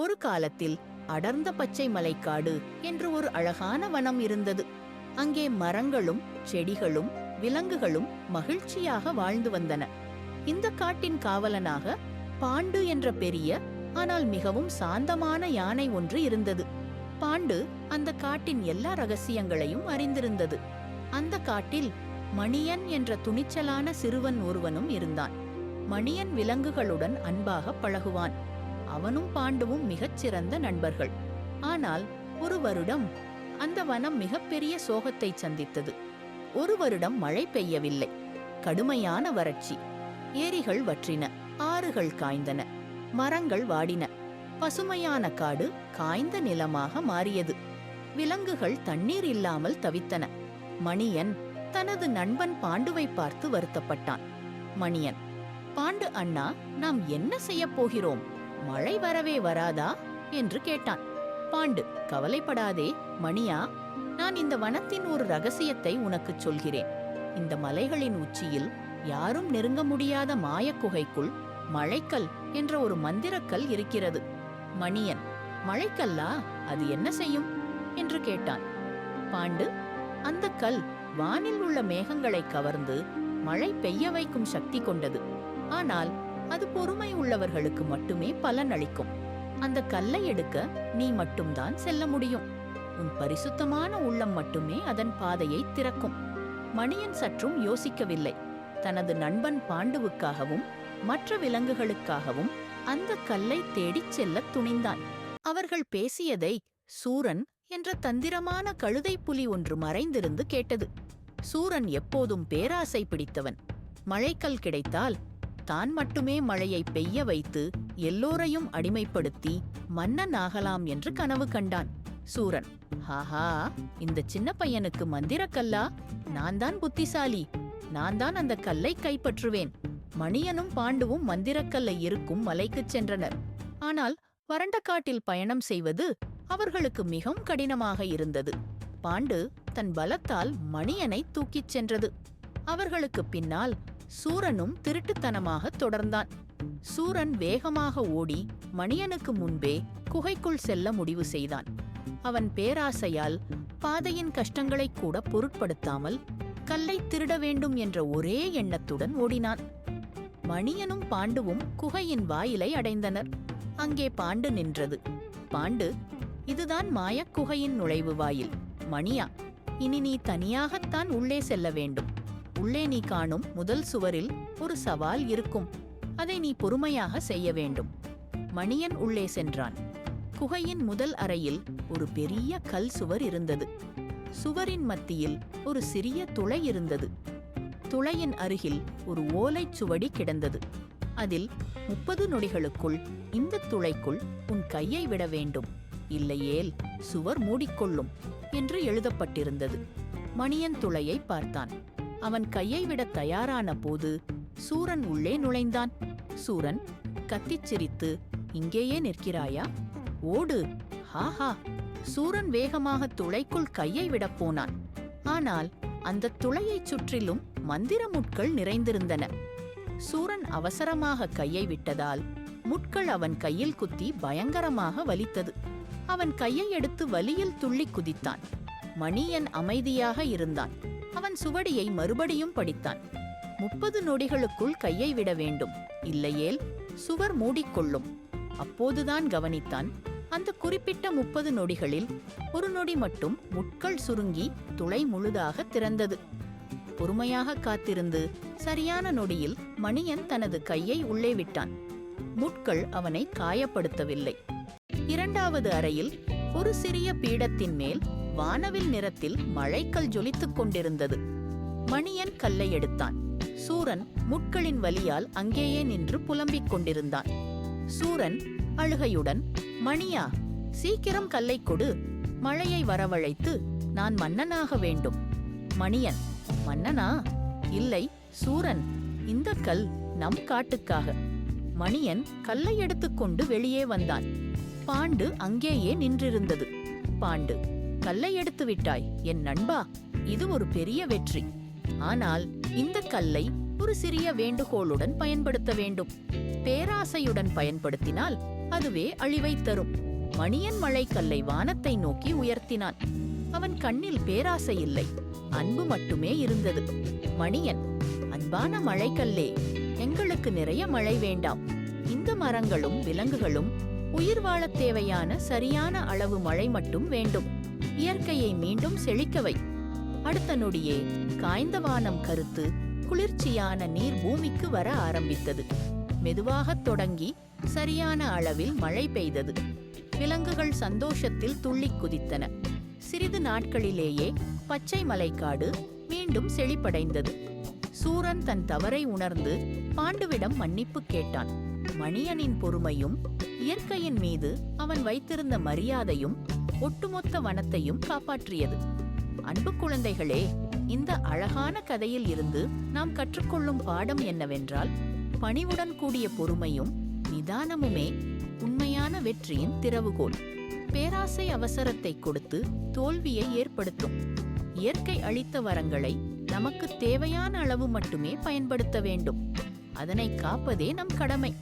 ஒரு காலத்தில் அடர்ந்த பச்சை மலைக்காடு என்று ஒரு அழகான வனம் இருந்தது. அங்கே மரங்களும் செடிகளும் விலங்குகளும் மகிழ்ச்சியாக வாழ்ந்து வந்தன. இந்த காட்டின் காவலனாக பாண்டு என்ற பெரிய ஆனால் மிகவும் சாந்தமான யானை ஒன்று இருந்தது. பாண்டு அந்த காட்டின் எல்லா ரகசியங்களையும் அறிந்திருந்தது. அந்த காட்டில் மணியன் என்ற துணிச்சலான சிறுவன் ஒருவனும் இருந்தான். மணியன் விலங்குகளுடன் அன்பாக பழகுவான். அவனும் பாண்டுவும் மிகச் சிறந்த நண்பர்கள். ஆனால் ஒரு வருடம் அந்த வனம் மிகப்பெரிய சோகத்தை சந்தித்தது. ஒரு வருடம் மழை பெய்யவில்லை. கடுமையான வறட்சி. ஏரிகள் வற்றின. ஆறுகள் காய்ந்தன. மரங்கள் வாடின. பசுமையான காடு காய்ந்த நிலமாக மாறியது. விலங்குகள் தண்ணீர் இல்லாமல் தவித்தன. மணியன் தனது நண்பன் பாண்டுவை பார்த்து வருத்தப்பட்டான். மணியன் பாண்டு அண்ணா நாம் என்ன செய்யப் போகிறோம்? மழை வரவே வராதா? என்று கேட்டான். பாண்டு கவலைப்படாதே மணியா நான் இந்த வனத்தின் ஒரு ரகசியத்தை உனக்குச் சொல்கிறேன். இந்த மலைகளின் உச்சியில் யாரும் நெருங்க முடியாத மாயக் குகைக்குள் மழைக்கல் என்ற ஒரு மந்திரக்கல் இருக்கிறது. மணியன் மழைக்கல்லா? அது என்ன செய்யும்? என்று கேட்டான். பாண்டு அந்த கல் வானில் உள்ள மேகங்களை கவர்ந்து மழை பெய்ய வைக்கும் சக்தி கொண்டது. ஆனால் அது பொறுமை உள்ளவர்களுக்கு மட்டுமே பலன் அளிக்கும். அந்த கல்லை எடுக்க நீ மட்டும்தான் செல்ல முடியும். உன் பரிசுத்தமான உள்ளம் மட்டுமே அதன் பாதையை திறக்கும். மணியன் சற்றும் யோசிக்கவில்லை. தனது நண்பன் பாண்டுவுக்காகவும் மற்ற விலங்குகளுக்காகவும் அந்த கல்லை தேடிச் செல்லத் துணிந்தான். அவர்கள் பேசியதை சூரன் என்ற தந்திரமான கழுதை புலி ஒன்று மறைந்திருந்து கேட்டது. சூரன் எப்போதும் பேராசை பிடித்தவன். மழைக்கல் கிடைத்தால் தான் மட்டுமே மழையை பெய்ய வைத்து எல்லோரையும் அடிமைப்படுத்தி மன்னன் ஆகலாம் என்று கனவு கண்டான் சூரன். ஹாஹா இந்த சின்ன பையனுக்கு மந்திரக்கல்லா நான் தான் புத்திசாலி. நான் தான் அந்த கல்லை கைப்பற்றுவேன். மணியனும் பாண்டுவும் மந்திரக்கல்லை இருக்கும் மலைக்குச் சென்றனர். ஆனால் வறண்ட காட்டில் பயணம் செய்வது அவர்களுக்கு மிகவும் கடினமாக இருந்தது. பாண்டு தன் பலத்தால் மணியனை தூக்கிச் சென்றது. அவர்களுக்கு பின்னால் சூரனும் திருட்டுத்தனமாக தொடர்ந்தான். சூரன் வேகமாக ஓடி மணியனுக்கு முன்பே குகைக்குள் செல்ல முடிவு செய்தான். அவன் பேராசையால் பாதையின் கஷ்டங்களைக் கூட பொருட்படுத்தாமல் கல்லை திருட வேண்டும் என்ற ஒரே எண்ணத்துடன் ஓடினான். மணியனும் பாண்டுவும் குகையின் வாயிலை அடைந்தனர். அங்கே பாண்டு நின்றது. பாண்டு இதுதான் மாயக் குகையின் நுழைவு வாயில். மணியா இனி நீ தனியாகத்தான் உள்ளே செல்ல வேண்டும். உள்ளே நீ காணும் முதல் சுவரில் ஒரு சவால் இருக்கும். அதை நீ பொறுமையாக செய்ய வேண்டும். மணியன் உள்ளே சென்றான். குகையின் முதல் அறையில் ஒரு பெரிய கல் சுவர் இருந்தது. சுவரின் மத்தியில் ஒரு சிறிய துளை இருந்தது. துளையின் அருகில் ஒரு ஓலைச் சுவடி கிடந்தது. அதில் முப்பது நொடிகளுக்குள் இந்த துளைக்குள் உன் கையை விட வேண்டும். இல்லையேல் சுவர் மூடிக்கொள்ளும் என்று எழுதப்பட்டிருந்தது. மணியன் துளையை பார்த்தான். அவன் கையை விட தயாரான போது சூரன் உள்ளே நுழைந்தான். சூரன் கத்திச் சிரித்து இங்கேயே நிற்கிறாயா? ஓடு. ஹாஹா சூரன் வேகமாக துளைக்குள் கையை விடப் போனான். ஆனால் அந்த துளையைச் சுற்றிலும் மந்திர முட்கள் நிறைந்திருந்தன. சூரன் அவசரமாக கையை விட்டதால் முட்கள் அவன் கையில் குத்தி பயங்கரமாக வலித்தது. அவன் கையை எடுத்து வலியில் துள்ளி குதித்தான். மணியன் அமைதியாக இருந்தான். அவன் சுவடியை மறுபடியும் படித்தான். முப்பது நொடிகளுக்குள் கையை விட வேண்டும். இல்லையேல் சுவர் மூடிக்கொள்ளும். அப்போதுதான் கவனித்தான் அந்த குறிப்பிட்ட முப்பது நொடிகளில் ஒரு நொடி மட்டும் முட்கள் சுருங்கி துளை முழுதாக திறந்தது. பொறுமையாக காத்திருந்து சரியான நொடியில் மணியன் தனது கையை உள்ளே விட்டான். முட்கள் அவனை காயப்படுத்தவில்லை. இரண்டாவது அறையில் ஒரு சிறிய பீடத்தின் மேல் வானவில் நிறத்தில் மழைக்கல் ஜொலித்துக் கொண்டிருந்தது. மணியன் கல்லை எடுத்தான். சூரன் முட்களின் வலியால் அங்கேயே நின்று புலம்பிக் கொண்டிருந்தான். சூரன் அழுகையுடன் மணியா சீக்கிரம் கல்லை கொடு. மழையை வரவழைத்து நான் மன்னனாக வேண்டும். மணியன் மன்னனா? இல்லை சூரன் இந்த கல் நம் காட்டுக்காக. மணியன் கல்லை எடுத்துக்கொண்டு வெளியே வந்தான். பாண்டு அங்கேயே நின்றிருந்தது. பாண்டு கல்லை எடுத்து விட்டாய். என் நண்பா இது ஒரு பெரிய வெற்றி. ஆனால் இந்த கல்லை ஒரு சிறிய வேண்டுகோளுடன் பயன்படுத்த வேண்டும். பேராசையுடன் பயன்படுத்தினால் அதுவே அழிவை தரும். மணியன் மழைக்கல்லை வானத்தை நோக்கி உயர்த்தினான். அவன் கண்ணில் பேராசை இல்லை அன்பு மட்டுமே இருந்தது. மணியன் அன்பான மழைக்கல்லே எங்களுக்கு நிறைய மழை வேண்டாம். இந்த மரங்களும் விலங்குகளும் உயிர் வாழத் தேவையான சரியான அளவு மழை மட்டும் வேண்டும். இயற்கையை மீண்டும் செழிக்கவை. அடுத்த நொடியே காய்ந்த வானம் கருத்து குளிர்ச்சியான நீர் பூமிக்கு வர ஆரம்பித்தது. மெதுவாகத் தொடங்கி சரியான அளவில் மழை பெய்தது. விலங்குகள் சந்தோஷத்தில் துள்ளிக் குதித்தன. சிறிது நாட்களிலேயே பச்சை மலைக்காடு மீண்டும் செழிப்படைந்தது. சூரன் தன் தவறை உணர்ந்து பாண்டுவிடம் மன்னிப்பு கேட்டான். மணியனின் பொறுமையும் இயற்கையின் மீது அவன் வைத்திருந்த மரியாதையும் ஒட்டுமொத்த வனத்தையும் காப்பாற்றியது. அன்பு குழந்தைகளே இந்த அழகான கதையில் இருந்து நாம் கற்றுக்கொள்ளும் பாடம் என்னவென்றால் பணிவுடன் கூடிய பொறுமையும் நிதானமுமே உண்மையான வெற்றியின் திறவுகோல். பேராசை அவசரத்தை கொடுத்து தோல்வியை ஏற்படுத்தும். இயற்கை அளித்த வரங்களை நமக்கு தேவையான அளவு மட்டுமே பயன்படுத்த வேண்டும். அதனை காப்பதே நம் கடமை.